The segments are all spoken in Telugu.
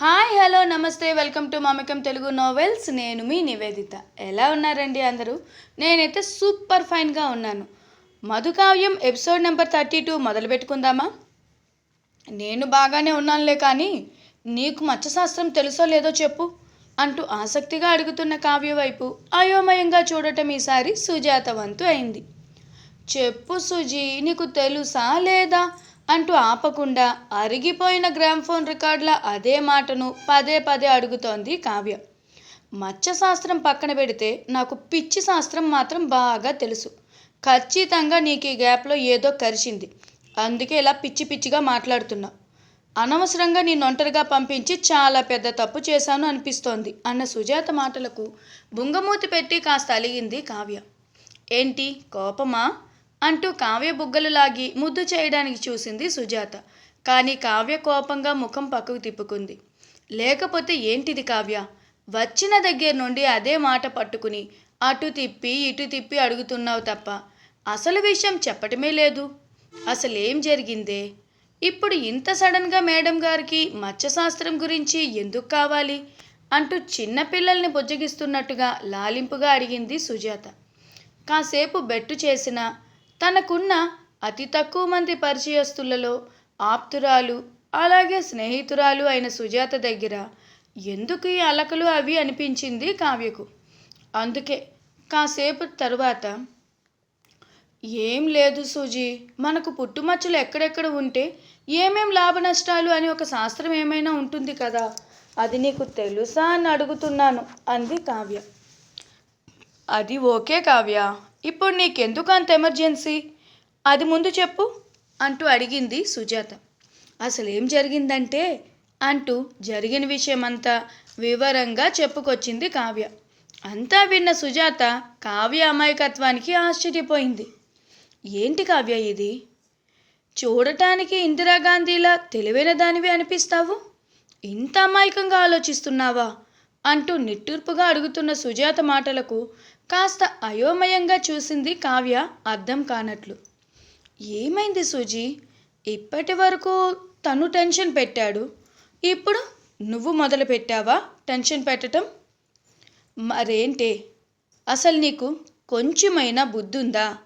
హాయ్ హలో నమస్తే వెల్కమ్ టు మమకం తెలుగు నోవెల్స్ నేను మీ నివేదిత. ఎలా ఉన్నారండి అందరూ? నేనైతే సూపర్ ఫైన్గా ఉన్నాను. Madhukavyam episode number thirty two మొదలు పెట్టుకుందామా? నేను బాగానే ఉన్నానులే కానీ నీకు మత్స్యశాస్త్రం తెలుసో లేదో చెప్పు అంటూ ఆసక్తిగా అడుగుతున్న కావ్య వైపు అయోమయంగా చూడటం ఈసారి సుజాత వంతు అయింది. చెప్పు సుజీ నీకు తెలుసా లేదా? అంటూ ఆపకుండా అరిగిపోయిన గ్రామ్ఫోన్ రికార్డుల అదే మాటను పదే పదే అడుగుతోంది కావ్య. మత్స్యశాస్త్రం పక్కన పెడితే నాకు పిచ్చి శాస్త్రం మాత్రం బాగా తెలుసు. ఖచ్చితంగా నీకు ఈ గ్యాప్లో ఏదో కరిచింది. అందుకే ఇలా పిచ్చి పిచ్చిగా మాట్లాడుతున్నా. అనవసరంగా నేను ఒంటరిగా పంపించి చాలా పెద్ద తప్పు చేశాను అనిపిస్తోంది అన్న సుజాత మాటలకు బుంగమూతి పెట్టి కాస్త అలిగింది కావ్య. ఏంటి కోపమా? అంటూ కావ్య బుగ్గలు లాగి ముద్దు చేయడానికి చూసింది సుజాత. కానీ కావ్య కోపంగా ముఖం పక్కకు తిప్పుకుంది. లేకపోతే ఏంటిది కావ్య? వచ్చిన దగ్గర నుండి అదే మాట పట్టుకుని అటు తిప్పి ఇటు తిప్పి అడుగుతున్నావు తప్ప అసలు విషయం చెప్పటమే లేదు. అసలేం జరిగిందే? ఇప్పుడు ఇంత సడన్గా మేడం గారికి మత్స్యశాస్త్రం గురించి ఎందుకు కావాలి? అంటూ చిన్నపిల్లల్ని బుజ్జగిస్తున్నట్టుగా లాలింపుగా అడిగింది సుజాత. కాసేపు బెట్టు చేసిన తనకున్న అతి తక్కువ మంది పరిచయస్తులలో ఆప్తురాలు అలాగే స్నేహితురాలు అయిన సుజాత దగ్గర ఎందుకు ఈ అలకలు అవి అనిపించింది కావ్యకు. అందుకే కాసేపు తరువాత ఏం లేదు సూజీ మనకు పుట్టుమచ్చలు ఎక్కడెక్కడ ఉంటే ఏమేం లాభ నష్టాలు అని ఒక శాస్త్రం ఏమైనా ఉంటుంది కదా అది నీకు తెలుసా అని అడుగుతున్నాను అంది కావ్య. అది ఓకే కావ్య ఇప్పుడు నీకెందుకు అంత ఎమర్జెన్సీ? అది ముందు చెప్పు అంటూ అడిగింది సుజాత. అసలు ఏం జరిగిందంటే అంటూ జరిగిన విషయమంతా వివరంగా చెప్పుకొచ్చింది కావ్య. అంతా విన్న సుజాత కావ్య అమాయకత్వానికి ఆశ్చర్యపోయింది. ఏంటి కావ్య ఇది? చూడటానికి ఇందిరాగాంధీలా తెలివైన దానివి అనిపిస్తావు? ఇంత అమాయకంగా ఆలోచిస్తున్నావా? అంటూ నిట్టూర్పుగా అడుగుతున్న సుజాత మాటలకు కాస్త అయోమయంగా చూసింది కావ్య అర్థం కానట్లు. ఏమైంది సుజీ? ఇప్పటి వరకు తను టెన్షన్ పెట్టాడు. ఇప్పుడు నువ్వు మొదలు పెట్టావా టెన్షన్ పెట్టడం మరేంటే? అసలు నీకు కొంచెమైనా బుద్ధుందా?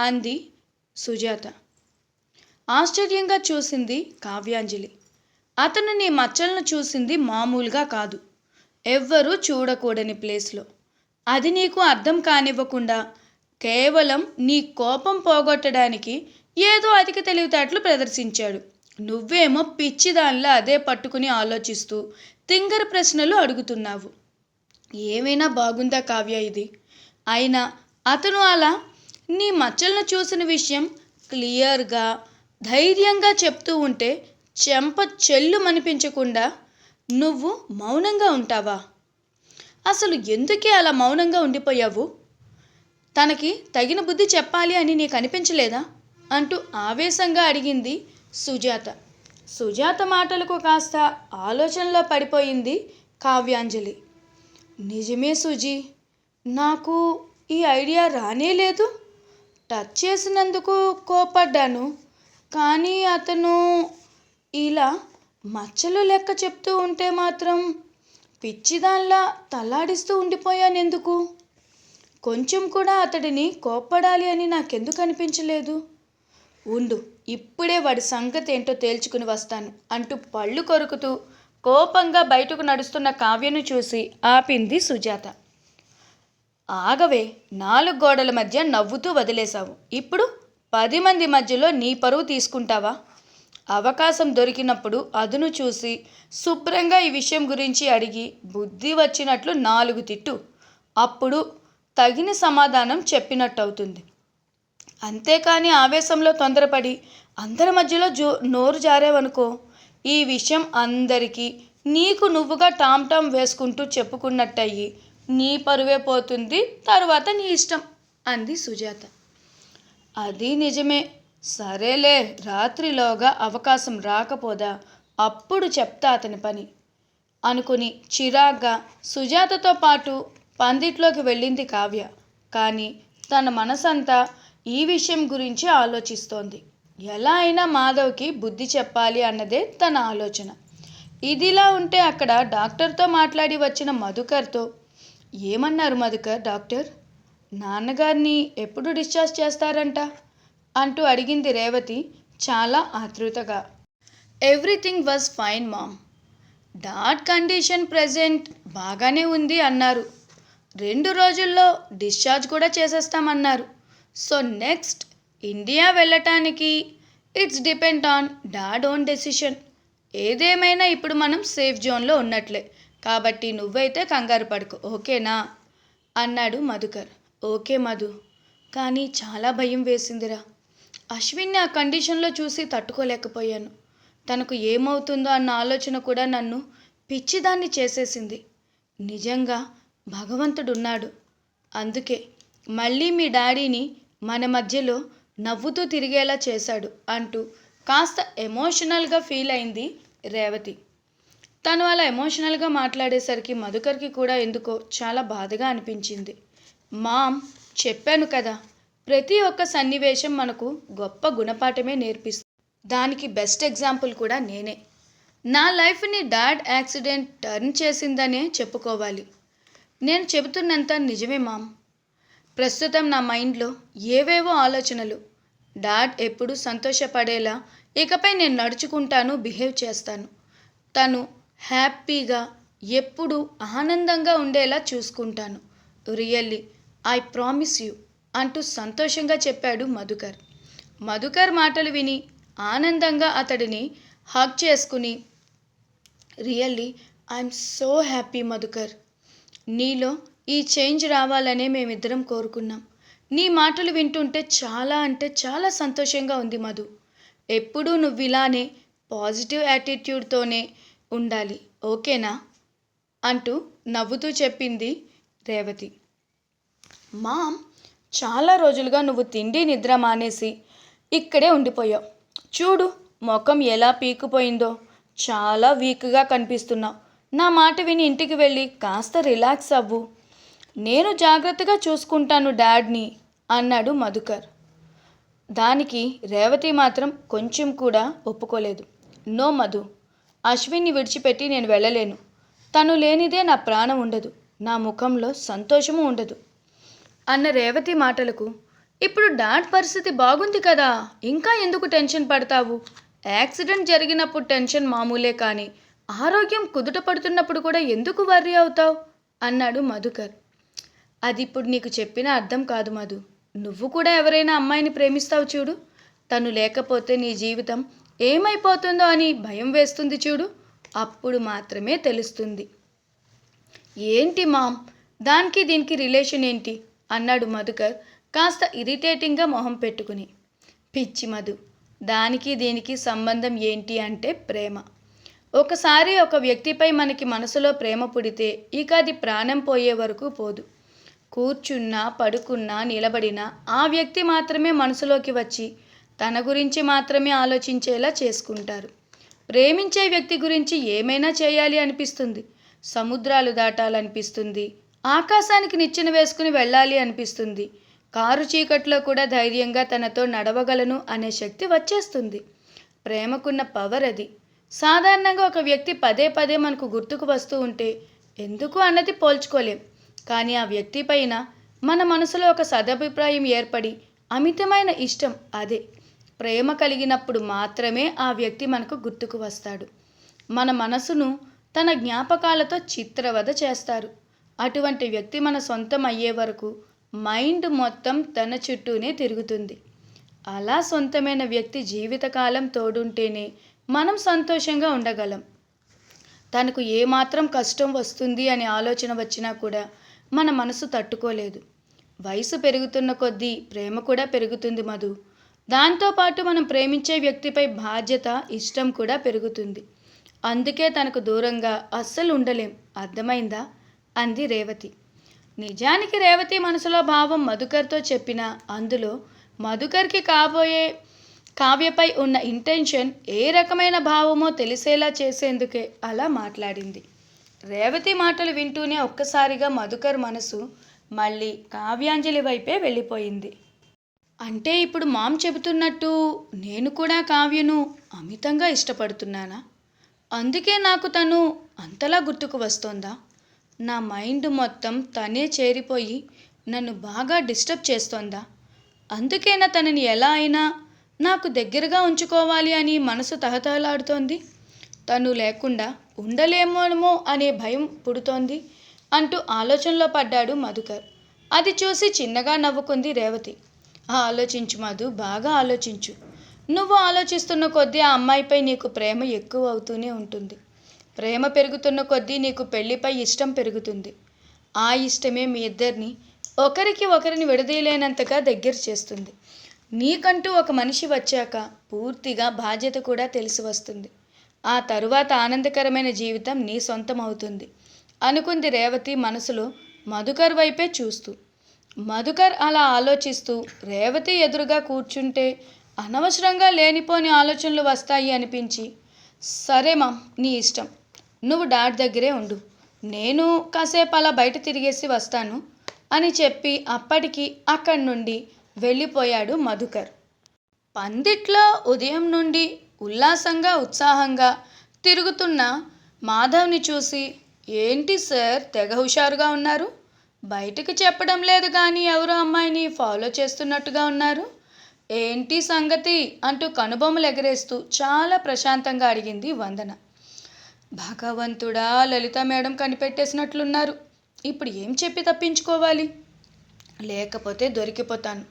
అంది సుజాత. ఆశ్చర్యంగా చూసింది కావ్యాంజలి. అతను నీ మచ్చలను చూసింది మామూలుగా కాదు. ఎవ్వరూ చూడకూడని ప్లేస్లో. అది నీకు అర్థం కానివ్వకుండా కేవలం నీ కోపం పోగొట్టడానికి ఏదో అధిక తెలివితేటలు ప్రదర్శించాడు. నువ్వేమో పిచ్చిదానిలా అదే పట్టుకుని ఆలోచిస్తూ తింగర ప్రశ్నలు అడుగుతున్నావు. ఏమైనా బాగుందా కావ్య ఇది? అయినా అతను అలా నీ మచ్చలను చూసిన విషయం క్లియర్గా ధైర్యంగా చెప్తూ ఉంటే చెంప చెల్లు మనిపించకుండా నువ్వు మౌనంగా ఉంటావా? అసలు ఎందుకే అలా మౌనంగా ఉండిపోయావు? తనకి తగిన బుద్ధి చెప్పాలి అని నీకు అనిపించలేదా? అంటూ ఆవేశంగా అడిగింది సుజాత. సుజాత మాటలకు కాస్త ఆలోచనలో పడిపోయింది కావ్యాంజలి. నిజమే సుజీ నాకు ఈ ఐడియా రానే లేదు. టచ్ చేసినందుకు కోపడ్డాను కానీ అతను ఇలా మచ్చలు లెక్క చెప్తూ ఉంటే మాత్రం పిచ్చిదాన్లా తల్లాడిస్తూ ఉండిపోయానెందుకు? కొంచెం కూడా అతడిని కోప్పడాలి అని నాకెందుకు అనిపించలేదు ఉండు ఇప్పుడే వాడి సంగతి ఏంటో తేల్చుకుని వస్తాను అంటూ పళ్ళు కొరుకుతూ కోపంగా బయటకు నడుస్తున్న కావ్యను చూసి ఆపింది సుజాత. ఆగవే నాలుగు గోడల మధ్య నవ్వుతూ వదిలేశావు. ఇప్పుడు పది మంది మధ్యలో నీ పరువు తీసుకుంటావా? అవకాశం దొరికినప్పుడు అదును చూసి శుభ్రంగా ఈ విషయం గురించి అడిగి బుద్ధి వచ్చినట్లు నాలుగు తిట్టు. అప్పుడు తగిన సమాధానం చెప్పినట్టు అవుతుంది అంతేకాని ఆవేశంలో తొందరపడి అందరి మధ్యలో జో నోరు జారేవనుకో. ఈ విషయం అందరికీ నీకు నువ్వుగా టామ్ టామ్ వేసుకుంటూ చెప్పుకున్నట్టయి నీ పరువే పోతుంది తరువాత నీ ఇష్టం అంది సుజాత. అది నిజమే. సరేలే రాత్రిలోగా అవకాశం రాకపోదా? అప్పుడు చెప్తా అతని పని. అనుకుని చిరాగ్గా సుజాతతో పాటు పందిట్లోకి వెళ్ళింది కావ్య. కానీ తన మనసంతా ఈ విషయం గురించి ఆలోచిస్తోంది. ఎలా అయినా మాధవ్కి బుద్ధి చెప్పాలి అన్నదే తన ఆలోచన. ఇదిలా ఉంటే అక్కడ డాక్టర్తో మాట్లాడి వచ్చిన మధుకర్తో ఏమన్నారు మధుకర్ డాక్టర్? నాన్నగారిని ఎప్పుడు డిశ్చార్జ్ చేస్తారంట? అంటూ అడిగింది రేవతి చాలా ఆతృతగా. Everything was fine mom dad condition present బాగానే ఉంది అన్నారు. రెండు రోజుల్లో డిశ్చార్జ్ కూడా చేసేస్తామన్నారు. సో నెక్స్ట్ ఇండియా వెళ్ళటానికి it's depend on dad own decision ఏదేమైనా ఇప్పుడు మనం సేఫ్ జోన్లో ఉన్నట్లే. కాబట్టి నువ్వైతే కంగారు పడుకో ఓకేనా? అన్నాడు మధుకర్. ఓకే మధు. కానీ చాలా భయం వేసిందిరా. అశ్విన్ని ఆ కండిషన్లో చూసి తట్టుకోలేకపోయాను. తనకు ఏమవుతుందో అన్న ఆలోచన కూడా నన్ను పిచ్చిదాన్ని చేసేసింది. నిజంగా భగవంతుడున్నాడు. అందుకే మళ్ళీ మీ డాడీని మన మధ్యలో నవ్వుతూ తిరిగేలా చేశాడు అంటూ కాస్త ఎమోషనల్గా ఫీల్ అయింది రేవతి. తను అలా ఎమోషనల్గా మాట్లాడేసరికి మధుకర్కి కూడా ఎందుకో చాలా బాధగా అనిపించింది. మామ్ చెప్పాను కదా ప్రతి ఒక్క సన్నివేశం మనకు గొప్ప గుణపాఠమే నేర్పిస్తుంది. దానికి బెస్ట్ ఎగ్జాంపుల్ కూడా నేనే. నా లైఫ్ని డాడ్ యాక్సిడెంట్ టర్న్ చేసిందనే చెప్పుకోవాలి. నేను చెబుతున్నంత నిజమే మామ్ ప్రస్తుతం నా మైండ్లో ఏవేవో ఆలోచనలు. డాడ్ ఎప్పుడు సంతోషపడేలా ఇకపై నేను నడుచుకుంటాను బిహేవ్ చేస్తాను. తను హ్యాపీగా ఎప్పుడు ఆనందంగా ఉండేలా చూసుకుంటాను. రియల్లీ ఐ ప్రామిస్ యూ అంటూ సంతోషంగా చెప్పాడు మధుకర్. మధుకర్ మాటలు విని ఆనందంగా అతడిని హగ్ చేసుకుని really I'm so happy Madhukar. నీలో ఈ చేంజ్ రావాలనే మేమిద్దరం కోరుకున్నాం. నీ మాటలు వింటుంటే చాలా అంటే చాలా సంతోషంగా ఉంది మధు. ఎప్పుడూ నువ్వు ఇలానే పాజిటివ్ యాటిట్యూడ్తోనే ఉండాలి ఓకేనా? అంటూ నవ్వుతూ చెప్పింది రేవతి. మామ్ చాలా రోజులుగా నువ్వు తిండి నిద్ర మానేసి ఇక్కడే ఉండిపోయావు. చూడు ముఖం ఎలా పీకిపోయిందో చాలా వీక్గా కనిపిస్తున్నావు నా మాట విని ఇంటికి వెళ్ళి కాస్త రిలాక్స్ అవ్వు. నేను జాగ్రత్తగా చూసుకుంటాను డాడ్ని అన్నాడు మధుకర్. దానికి రేవతి మాత్రం కొంచెం కూడా ఒప్పుకోలేదు. నో మధు అశ్విన్ని విడిచిపెట్టి నేను వెళ్ళలేను. తను లేనిదే నా ప్రాణం ఉండదు. నా ముఖంలో సంతోషము ఉండదు. అన్న రేవతి మాటలకు ఇప్పుడు డాడ్ పరిస్థితి బాగుంది కదా ఇంకా ఎందుకు టెన్షన్ పడతావు? యాక్సిడెంట్ జరిగినప్పుడు టెన్షన్ మామూలే కానీ ఆరోగ్యం కుదుట పడుతున్నప్పుడు కూడా ఎందుకు వర్రీ అవుతావు? అన్నాడు మధుకర్. అది ఇప్పుడు నీకు చెప్పిన అర్థం కాదు మధు. నువ్వు కూడా ఎవరైనా అమ్మాయిని ప్రేమిస్తావు చూడు. తను లేకపోతే నీ జీవితం ఏమైపోతుందో అని భయం వేస్తుంది చూడు. అప్పుడు మాత్రమే తెలుస్తుంది. ఏంటి మామ్? దానికి దీనికి రిలేషన్ ఏంటి? అన్నాడు మధుకర్ కాస్త ఇరిటేటింగ్గా మొహం పెట్టుకుని. పిచ్చి మధు దానికి దీనికి సంబంధం ఏంటి అంటే ప్రేమ. ఒకసారి ఒక వ్యక్తిపై మనకి మనసులో ప్రేమ పుడితే ఇక అది ప్రాణం పోయే వరకు పోదు. కూర్చున్నా పడుకున్నా నిలబడినా ఆ వ్యక్తి మాత్రమే మనసులోకి వచ్చి తన గురించి మాత్రమే ఆలోచించేలా చేసుకుంటారు. ప్రేమించే వ్యక్తి గురించి ఏమైనా చేయాలి అనిపిస్తుంది? సముద్రాలు దాటాలనిపిస్తుంది? ఆకాశానికి నిచ్చెన వేసుకుని వెళ్ళాలి అనిపిస్తుంది. కారు చీకట్లో కూడా ధైర్యంగా తనతో నడవగలను అనే శక్తి వచ్చేస్తుంది. ప్రేమకున్న పవర్ అది. సాధారణంగా ఒక వ్యక్తి పదే పదే మనకు గుర్తుకు వస్తూ ఉంటే ఎందుకు అన్నది పోల్చుకోలేం. కానీ ఆ వ్యక్తి పైన మన మనసులో ఒక సదభిప్రాయం ఏర్పడి అమితమైన ఇష్టం అదే. ప్రేమ కలిగినప్పుడు మాత్రమే ఆ వ్యక్తి మనకు గుర్తుకు వస్తాడు. మన మనసును తన జ్ఞాపకాలతో చిత్రవద చేస్తారు. అటువంటి వ్యక్తి మన సొంతం అయ్యే వరకు మైండ్ మొత్తం తన చుట్టూనే తిరుగుతుంది. అలా సొంతమైన వ్యక్తి జీవితకాలం తోడుంటేనే మనం సంతోషంగా ఉండగలం. తనకు ఏమాత్రం కష్టం వస్తుంది అనే ఆలోచన వచ్చినా కూడా మన మనసు తట్టుకోలేదు. వయసు పెరుగుతున్న కొద్దీ ప్రేమ కూడా పెరుగుతుంది మధు. దాంతోపాటు మనం ప్రేమించే వ్యక్తిపై బాధ్యత ఇష్టం కూడా పెరుగుతుంది. అందుకే తనకు దూరంగా అస్సలు ఉండలేం. అర్థమైందా? అంది రేవతి. నిజానికి రేవతి మనసులో భావం మధుకర్తో చెప్పిన అందులో మధుకర్కి కాబోయే కావ్యపై ఉన్న ఇంటెన్షన్ ఏ రకమైన భావమో తెలిసేలా చేసేందుకే అలా మాట్లాడింది. రేవతి మాటలు వింటూనే ఒక్కసారిగా మధుకర్ మనసు మళ్ళీ కావ్యాంజలి వైపే వెళ్ళిపోయింది. అంటే ఇప్పుడు మామ్ చెబుతున్నట్టు నేను కూడా కావ్యను అమితంగా ఇష్టపడుతున్నానా? అందుకే నాకు తను అంతలా గుర్తుకు వస్తోందా? నా మైండ్ మొత్తం తనే చేరిపోయి నన్ను బాగా డిస్టర్బ్ చేస్తోందా? అందుకేనా తనని ఎలా అయినా నాకు దగ్గరగా ఉంచుకోవాలి అని మనసు తహతహలాడుతోంది. తను లేకుండా ఉండలేమోమో అనే భయం పుడుతోంది అంటూ ఆలోచనలో పడ్డాడు మధుకర్. అది చూసి చిన్నగా నవ్వుకుంది రేవతి. ఆలోచించు మధు బాగా ఆలోచించు. నువ్వు ఆలోచిస్తున్న కొద్దీ ఆ అమ్మాయిపై నీకు ప్రేమ ఎక్కువ అవుతూనే ఉంటుంది. ప్రేమ పెరుగుతున్న కొద్దీ నీకు పెళ్ళిపై ఇష్టం పెరుగుతుంది. ఆ ఇష్టమే మీ ఇద్దరిని ఒకరికి ఒకరిని విడదీయలేనంతగా దగ్గర చేస్తుంది. నీకంటూ ఒక మనిషి వచ్చాక పూర్తిగా బాధ్యత కూడా తెలిసి వస్తుంది. ఆ తరువాత ఆనందకరమైన జీవితం నీ సొంతం అవుతుంది అనుకుంది రేవతి మనసులో మధుకర్ వైపే చూస్తూ. మధుకర్ అలా ఆలోచిస్తూ రేవతి ఎదురుగా కూర్చుంటే అనవసరంగా లేనిపోని ఆలోచనలు వస్తాయి అనిపించి సరే మా నీ ఇష్టం. నువ్వు డాడ్ దగ్గరే ఉండు. నేను కాసేపు అలా బయట తిరిగేసి వస్తాను అని చెప్పి అప్పటికి అక్కడి నుండి వెళ్ళిపోయాడు మధుకర్. పందిట్లో ఉదయం నుండి ఉల్లాసంగా ఉత్సాహంగా తిరుగుతున్న మాధవ్ని చూసి ఏంటి సార్ తెగ హుషారుగా ఉన్నారు? బయటకు చెప్పడం లేదు కానీ ఎవరో అమ్మాయిని ఫాలో చేస్తున్నట్టుగా ఉన్నారు. ఏంటి సంగతి? అంటూ కనుబొమ్మలు ఎగరేస్తూ చాలా ప్రశాంతంగా అడిగింది వందన. భగవంతుడా లలిత మేడం కనిపెట్టేసినట్లున్నారు. ఇప్పుడు ఏం చెప్పి తప్పించుకోవాలి? లేకపోతే దొరికిపోతాను.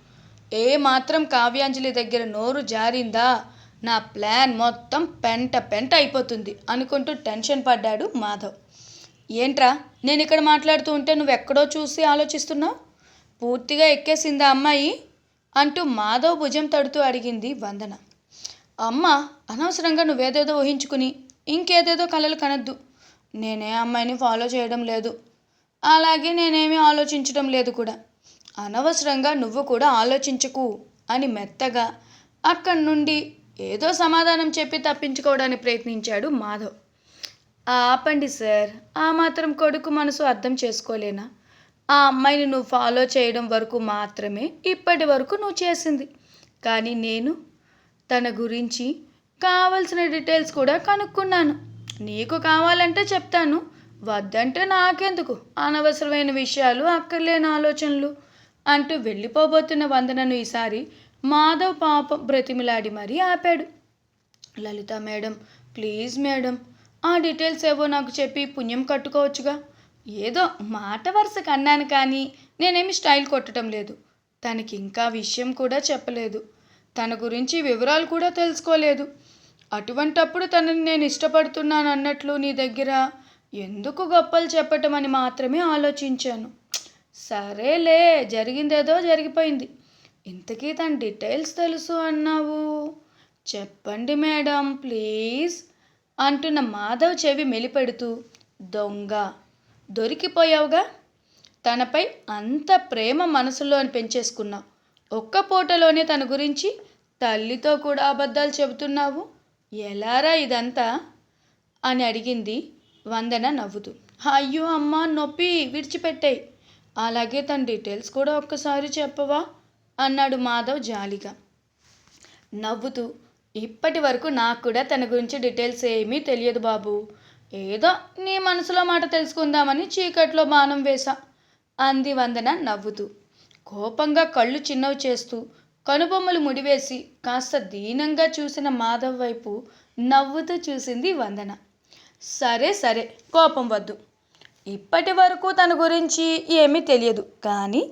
ఏ మాత్రం కావ్యాంజలి దగ్గర నోరు జారిందా? నా ప్లాన్ మొత్తం పెంట పెంట అయిపోతుంది అనుకుంటూ టెన్షన్ పడ్డాడు మాధవ్. ఏంట్రా నేను ఇక్కడ మాట్లాడుతూ ఉంటే నువ్వు ఎక్కడో చూసి ఆలోచిస్తున్నావు? పూర్తిగా ఎక్కేసిందా అమ్మాయి? అంటూ మాధవ్ భుజం తడుతూ అడిగింది వందన. అమ్మ అనవసరంగా నువ్వేదేదో ఊహించుకుని ఇంకేదేదో కళలు కనద్దు. నేనే అమ్మాయిని ఫాలో చేయడం లేదు. అలాగే నేనేమీ ఆలోచించడం లేదు కూడా. అనవసరంగా నువ్వు కూడా ఆలోచించకు అని మెత్తగా అక్కడి నుండి ఏదో సమాధానం చెప్పి తప్పించుకోవడానికి ప్రయత్నించాడు మాధవ్. ఆపండి సార్ ఆ మాత్రం కొడుకు మనసు అర్థం చేసుకోలేనా? ఆ అమ్మాయిని నువ్వు ఫాలో చేయడం వరకు మాత్రమే ఇప్పటి వరకు నువ్వు చేసింది. కానీ నేను తన గురించి కావలసిన డీటెయిల్స్ కూడా కనుక్కున్నాను. నీకు కావాలంటే చెప్తాను. వద్దంటే నాకెందుకు? అనవసరమైన విషయాలు అక్కర్లేని ఆలోచనలు అంటూ వెళ్ళిపోబోతున్న వందనను ఈసారి మాధవ్ పాపం బ్రతిమిలాడి మరీ ఆపాడు. లలిత మేడం ప్లీజ్ మేడం ఆ డీటెయిల్స్ ఏవో నాకు చెప్పి పుణ్యం కట్టుకోవచ్చుగా. ఏదో మాట వరుసకు అన్నాను కానీ నేనేమి స్టైల్ కొట్టడం లేదు. తనకి ఇంకా విషయం కూడా చెప్పలేదు. తన గురించి వివరాలు కూడా తెలుసుకోలేదు. అటువంటప్పుడు తనని నేను ఇష్టపడుతున్నాను అన్నట్లు నీ దగ్గర ఎందుకు గొప్పలు చెప్పటం అని మాత్రమే ఆలోచించాను. సరేలే జరిగిందేదో జరిగిపోయింది. ఇంతకీ తన డీటెయిల్స్ తెలుసు అన్నావు? చెప్పండి మేడం ప్లీజ్ అంటున్న మాధవ్ చెవి మెలిపెడుతూ దొంగ దొరికిపోయావుగా? తనపై అంత ప్రేమ మనసులో పెంచేసుకున్నావు ఒక్క పూటలోనే తన గురించి తల్లితో కూడా అబద్ధాలు చెబుతున్నావు. ఎలారా ఇదంతా? అని అడిగింది వందన నవ్వుతూ. అయ్యో అమ్మ నొప్పి విడిచిపెట్టాయి. అలాగే తన డీటెయిల్స్ కూడా ఒక్కసారి చెప్పవా? అన్నాడు మాధవ్ జాలిగా. నవ్వుతూ. ఇప్పటి వరకు నాకు కూడా తన గురించి డీటెయిల్స్ ఏమీ తెలియదు బాబు. ఏదో నీ మనసులో మాట తెలుసుకుందామని చీకట్లో బాణం వేశా అంది వందన నవ్వుతూ. కోపంగా కళ్ళు చిన్నవి చేస్తూ కనుబొమ్మలు ముడివేసి కాస్త దీనంగా చూసిన మాధవ్ వైపు నవ్వుతూ చూసింది వందన. సరే సరే కోపం వద్దు. ఇప్పటి వరకు తన గురించి ఏమీ తెలియదు కానీ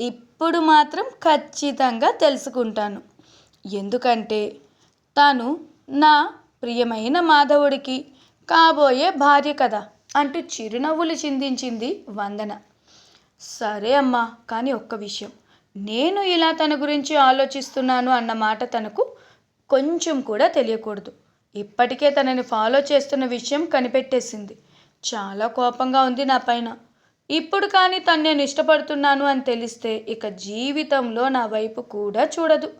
ఇప్పుడు మాత్రం ఖచ్చితంగా తెలుసుకుంటాను. ఎందుకంటే తను నా ప్రియమైన మాధవుడికి కాబోయే భార్య కదా అంటూ చిరునవ్వులు చిందించింది వందన. సరే అమ్మా కానీ ఒక్క విషయం. నేను ఇలా తన గురించి ఆలోచిస్తున్నాను అన్న మాట తనకు కొంచెం కూడా తెలియకూడదు. ఇప్పటికే తనని ఫాలో చేస్తున్న విషయం కనిపెట్టేసింది. చాలా కోపంగా ఉంది నా పైన. ఇప్పుడు కానీ తను నేను ఇష్టపడుతున్నాను అని తెలిస్తే ఇక జీవితంలో నా వైపు కూడా చూడదు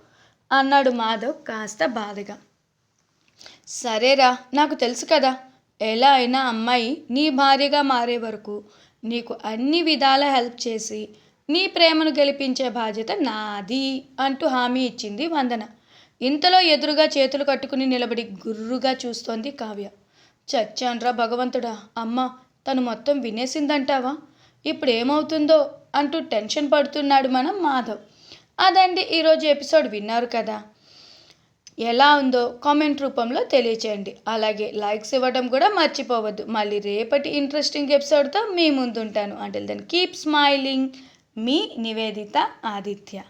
అన్నాడు మాధవ్ కాస్త బాధగా. సరేరా నాకు తెలుసు కదా. ఎలా అయినా అమ్మాయి నీ భార్యగా మారే వరకు నీకు అన్ని విధాల హెల్ప్ చేసి నీ ప్రేమను గెలిపించే బాధ్యత నాది అంటూ హామీ ఇచ్చింది వందన. ఇంతలో ఎదురుగా చేతులు కట్టుకుని నిలబడి గుర్రుగా చూస్తోంది కావ్య. చచ్చాన్రా భగవంతుడా అమ్మ తను మొత్తం వినేసిందంటావా? ఇప్పుడు ఏమవుతుందో అంటూ టెన్షన్ పడుతున్నాడు మనం మాధవ్. అదండి ఈరోజు ఎపిసోడ్ విన్నారు కదా. ఎలా ఉందో కామెంట్ రూపంలో తెలియచేయండి. అలాగే లైక్స్ ఇవ్వడం కూడా మర్చిపోవద్దు. మళ్ళీ రేపటి ఇంట్రెస్టింగ్ ఎపిసోడ్తో మీ ముందుంటాను. అంటే దెన్ కీప్ స్మైలింగ్. మీ నివేదిత ఆదిత్య.